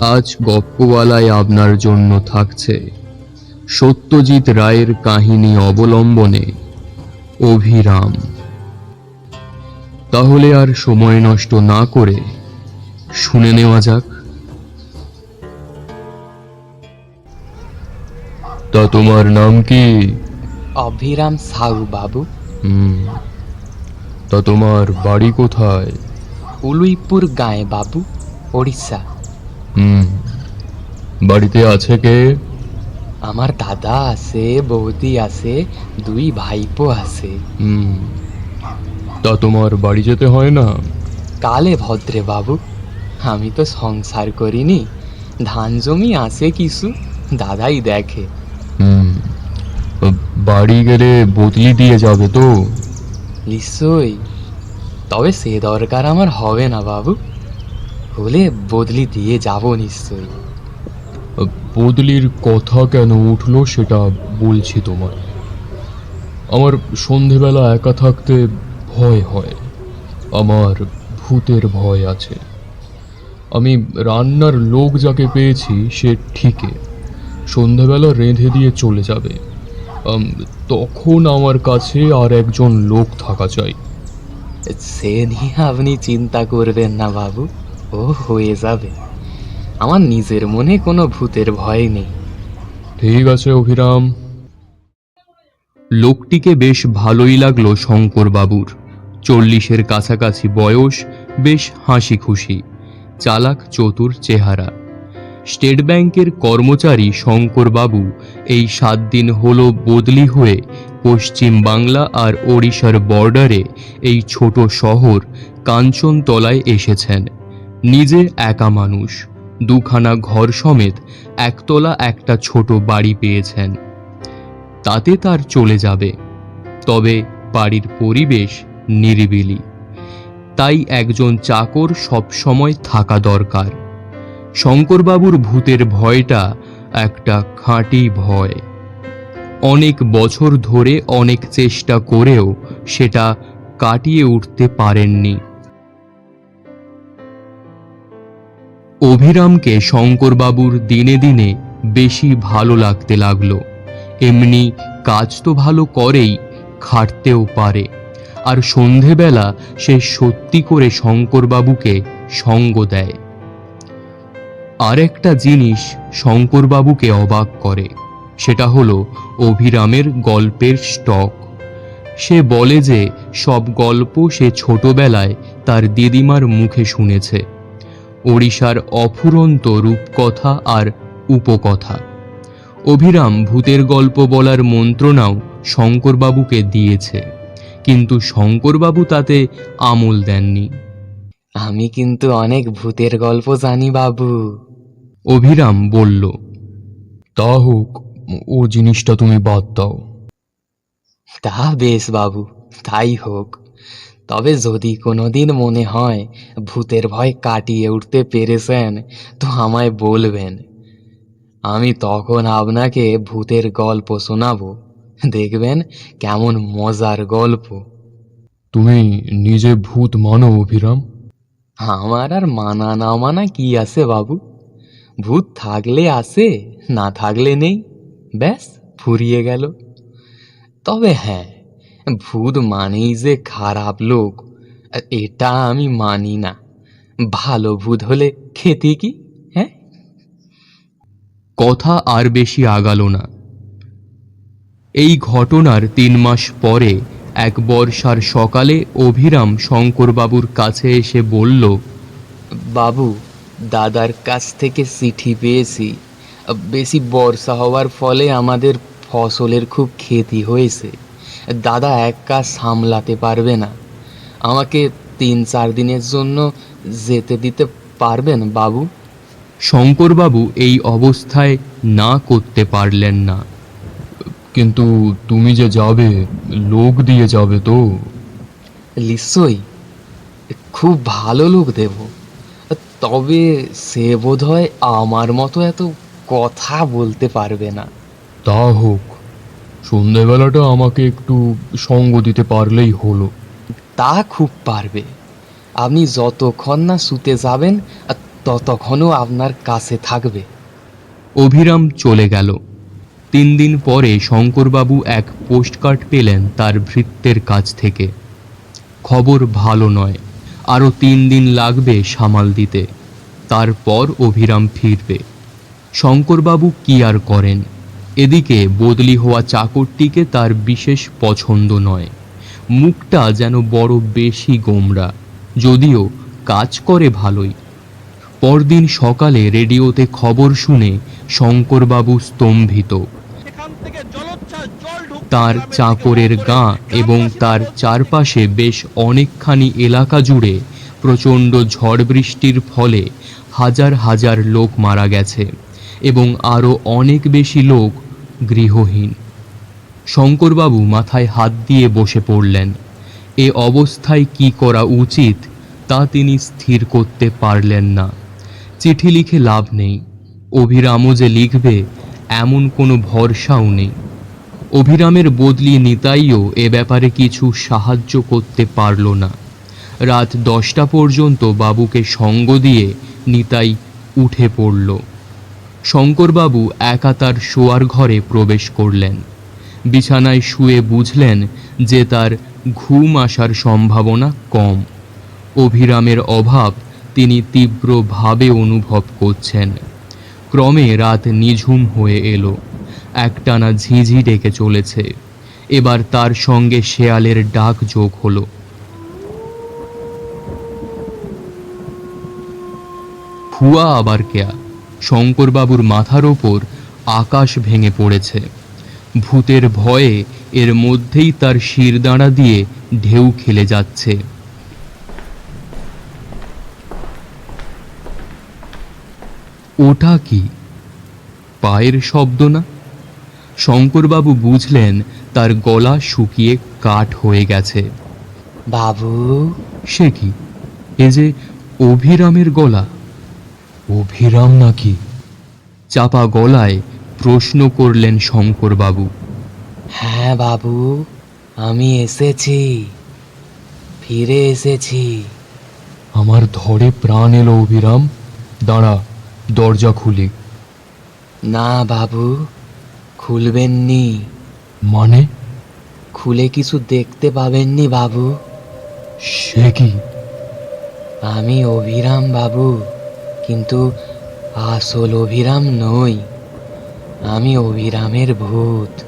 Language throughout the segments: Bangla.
আজ গপ্পওয়ালায় আপনার জন্য থাকছে। সত্যজিৎ রায়ের কাহিনী অবলম্বনে অভিরাম। তাহলে আর সময় নষ্ট না করে শুনে নেওয়া যাক। তা তোমার নাম কি? অভিরাম সাউ বাবু। হুম। তা তোমার বাড়ি কোথায়? উলুইপুর গাঁয়ে বাবু ওড়িশা। হুম। বাড়িতে আছে কে? আমার দাদা আছে বৌদি আছে দুই ভাইপো আছে। হুম। তা তোমার বাড়ি যেতে হয় না? কালে ভদ্রে বাবু আমি তো সংসার করিনি। ধান জমি আছে কিছু দাদাই দেখে। হুম। বাড়ি গেলে বদলি দিয়ে যাবে তো? নিশ্চয়ই। তবে সে দরকার আমার হবে না বাবু। হলে বদলি দিয়ে যাব নিশ্চয়ই। বদলির কথা কেন উঠল সেটা বলছি তোমার আমার সন্ধেবেলা একা থাকতে ভয় হয়। আমার ভূতের ভয় আছে। আমি রান্নার লোক যাকে পেয়েছি সে ঠিকই। সন্ধেবেলা রেঁধে দিয়ে চলে যাবে। তখন আমার কাছে আর একজন লোক থাকা চাই। সে নিয়ে আপনি চিন্তা করবেন না বাবু। ও হয়ে যাবে। আমার নিজের মনে কোনো ভূতের ভয় নেই। ঠিক আছে, অভিরাম। লোকটিকে বেশ ভালোই লাগল শঙ্কর বাবুর চল্লিশের কাছাকাছি বয়স, বেশ হাসি খুশি চালাক চতুর চেহারা। স্টেট ব্যাংকের কর্মচারী শঙ্কর বাবু এই সাত দিন হলো বদলি হয়ে পশ্চিম বাংলা আর ওড়িশার বর্ডারে এই ছোট শহর কাঞ্চনতলায় এসেছেন। নিজে একা মানুষ। দুখানা ঘর সমেত একতলা একটা ছোট বাড়ি পেয়েছেন। তাতে তার চলে যাবে। তবে বাড়ির পরিবেশ নিরিবিলি। তাই একজন চাকর সবসময় থাকা দরকার। শঙ্করবাবুর ভূতের ভয়টা একটা খাঁটি ভয়। অনেক বছর ধরে অনেক চেষ্টা করেও সেটা কাটিয়ে উঠতে পারেননি। অভিরামকে শঙ্করবাবুর দিনে দিনে বেশি ভালো লাগতে লাগল। এমনি কাজ তো ভালো করেই, খাটতেও পারে। আর সন্ধেবেলা সে সত্যি করে শঙ্করবাবুকে সঙ্গ দেয়। আরেকটা জিনিস শঙ্করবাবুকে অবাক করে, সেটা হলো অভিরামের গল্পের স্টক। সে বলে যে, সব গল্প সে ছোটবেলায় তার দিদিমার মুখে শুনেছে। ওড়িশার অফুরন্ত রূপকথা আর উপকথা। অভিরাম ভূতের গল্প বলার মন্ত্রণাও শঙ্করবাবুকে দিয়েছে কিন্তু শঙ্করবাবু তাতে আমল দেননি। আমি কিন্তু অনেক ভূতের গল্প জানি বাবু। অভিরাম বলল তা হোক ও জিনিসটা তুমি বাদ দাও। তা বেশ বাবু তাই হোক। তবে যদি কোনোদিন মনে হয় ভূতের ভয় কাটিয়ে উঠতে পেরেছেন তো আমায় বলবেন। আমি তখন আপনাকে ভূতের গল্প শোনাবো। দেখবেন কেমন মজার গল্প। তুমি নিজে ভূত মানো অভিরাম? আমার আর মানা না মানা কি আছে বাবু? ভূত থাকলে আছে না থাকলে নেই। ব্যাস ফুরিয়ে গেল। তবে হ্যাঁ ভূত মানেই যে খারাপ লোক এটা আমি মানি না। ভালো ভূত হলে খেতে কি হ্যাঁ? কথা আর বেশি আগালো না। এই ঘটনার তিন মাস পরে এক বর্ষার সকালে অভিরাম শঙ্করবাবুর কাছে এসে বলল বাবু দাদার কাছ থেকে চিঠি পেয়েছি। বেশি বর্ষা হওয়ার ফলে আমাদের ফসলের খুব ক্ষতি হয়েছে। দাদা এক কাজ সামলাতে পারবে না। আমাকে তিন চার দিনের জন্য যেতে দিতে পারবেন বাবু? শঙ্করবাবু এই অবস্থায় না করতে পারলেন না। কিন্তু তুমি যে যাবে লোক দিয়ে যাবে তো। নিশ্চয়ই। খুব ভালো লোক দেব। তবে সে বোধ হয় আমার মতো এত কথা বলতে পারবে না। তা হোক। সন্ধেবেলাটা আমাকে একটু সঙ্গ দিতে পারলেই হলো। তা খুব পারবে। আপনি যতক্ষণ না শুতে যাবেন আর ততক্ষণও আপনার কাছে থাকবে। অভিরাম চলে গেল। তিন দিন পরে শঙ্করবাবু এক পোস্টকার্ড পেলেন তার ভৃত্যের কাছ থেকে। খবর ভালো নয় আরও তিন দিন লাগবে সামাল দিতে। তারপর অভিরাম ফিরবে। শঙ্করবাবু কি আর করেন? এদিকে বদলি হওয়া চাকরটিকে তার বিশেষ পছন্দ নয়। মুখটা যেন বড় বেশি গোমরা যদিও কাজ করে ভালোই। পরদিন সকালে রেডিওতে খবর শুনে শঙ্করবাবু স্তম্ভিত। তার চাকরের গা এবং তার চারপাশে বেশ অনেকখানি এলাকা জুড়ে প্রচণ্ড ঝড় বৃষ্টির ফলে হাজার হাজার লোক মারা গেছে এবং আরও অনেক বেশি লোক গৃহহীন। শঙ্করবাবু মাথায় হাত দিয়ে বসে পড়লেন। এ অবস্থায় কি করা উচিত তা তিনি স্থির করতে পারলেন না। চিঠি লিখে লাভ নেই। অভিরামও যে লিখবে, এমন কোনো ভরসাও নেই। অভিরামের বদলি নিতাইও এ ব্যাপারে কিছু সাহায্য করতে পারল না। রাত দশটা পর্যন্ত বাবুকে সঙ্গ দিয়ে নিতাই উঠে পড়ল। শঙ্করবাবু একা তার শোয়ার ঘরে প্রবেশ করলেন। বিছানায় শুয়ে বুঝলেন যে তার ঘুম আসার সম্ভাবনা কম। অভিরামের অভাব তিনি তীব্রভাবে অনুভব করছেন। ক্রমে রাত নিঝুম হয়ে এলো। একটানা ঝিঝি ডেকে চলেছে। এবার তার সঙ্গে শেয়ালের ডাক যোগ হলো। ফুয়া আবার কেয়া? শঙ্করবাবুর মাথার ওপর আকাশ ভেঙে পড়েছে। ভূতের ভয়ে এর মধ্যেই তার শিরদাঁড়া দিয়ে ঢেউ খেলে যাচ্ছে। ওটা কি? পায়ের শব্দ না? শঙ্করবাবু বুঝলেন তার গলা শুকিয়ে কাঠ হয়ে গেছে। বাবু? সে কি? এ যে অভিরামের গলা। অভিরাম নাকি? চাপা গলায় প্রশ্ন করলেন শঙ্করবাবু। হ্যাঁ বাবু আমি এসেছি। ফিরে এসেছি। আমার ধরে প্রাণ এলো অভিরাম। দাঁড়া দরজা খুলি। না বাবু খুলবেননি। মানে? খুলে কিছু দেখতে পাবেননি বাবু। সে কি? আমি অভিরাম বাবু। কিন্তু আসল অভিরাম নই। আমি অভিরামের ভূত।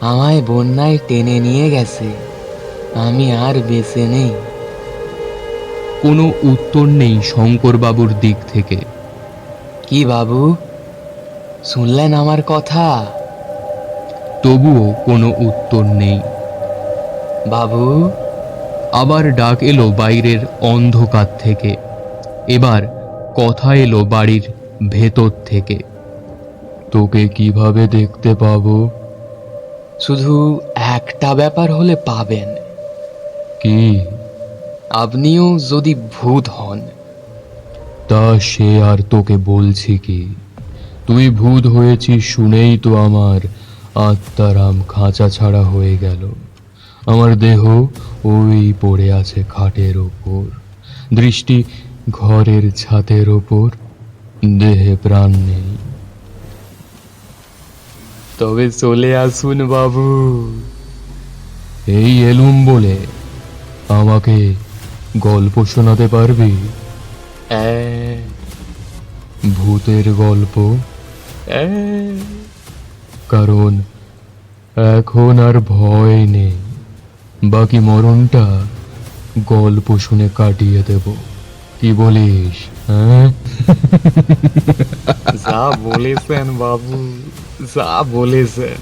আমায় বন্যায় টেনে নিয়ে গেছে। আমি আর বেঁচে নেই। কোনো উত্তর নেই শঙ্করবাবুর দিক থেকে। কি বাবু? শুনলেন আমার কথা? তবুও কোনো উত্তর নেই। বাবু? আবার ডাক এলো বাইরের অন্ধকার থেকে। এবার কথা এলো বাড়ির ভেতর থেকে। তোকে কীভাবে দেখতে পাবো? শুধু একটা ব্যাপার হলে পাবেন। কি? আপনিও যদি ভূত হন। তা সে আর তোকে বলছি কি? তুই ভূত হয়েছিস শুনেই তো আমার আত্মারাম খাঁচা ছাড়া হয়ে গেল। আমার দেহ ওই পড়ে আছে খাটের ওপর। দৃষ্টি ঘরের ছাদের ওপর দেহে প্রাণ নেই। তবে চলে আসুন বাবু। এই এলুম বলে আমাকে গল্প শোনাতে পারবি? ভূতের গল্প। কারণ এখন আর ভয় নেই। বাকি মরণটা গল্প শুনে কাটিয়ে দেব। কি বলিস হ্যাঁ? যা বলেছেন বাবু যা বলেছেন।